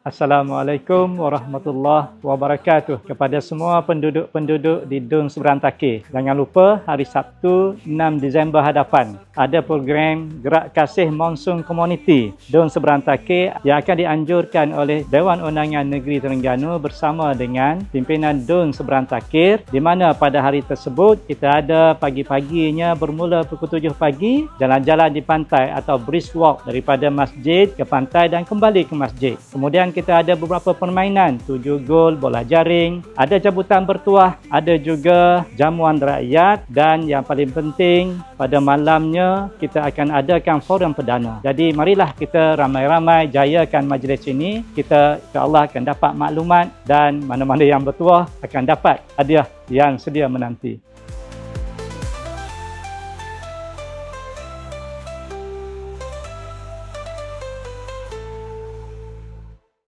Assalamualaikum warahmatullahi wabarakatuh kepada semua penduduk-penduduk di Dun Seberantake. Jangan lupa hari Sabtu 6 Disember hadapan ada program Gerak Kasih Monsun Community Dun Seberantake yang akan dianjurkan oleh Dewan Undangan Negeri Terengganu bersama dengan pimpinan Dun Seberantake di mana pada hari tersebut kita ada pagi-paginya bermula pukul 7 pagi jalan-jalan di pantai atau brisk walk daripada masjid ke pantai dan kembali ke masjid. Kemudian kita ada beberapa permainan, tujuh gol, bola jaring, ada cabutan bertuah, ada juga jamuan rakyat dan yang paling penting pada malamnya kita akan adakan forum perdana. Jadi marilah kita ramai-ramai jayakan majlis ini. Kita insya-Allah akan dapat maklumat dan mana-mana yang bertuah akan dapat hadiah yang sedia menanti.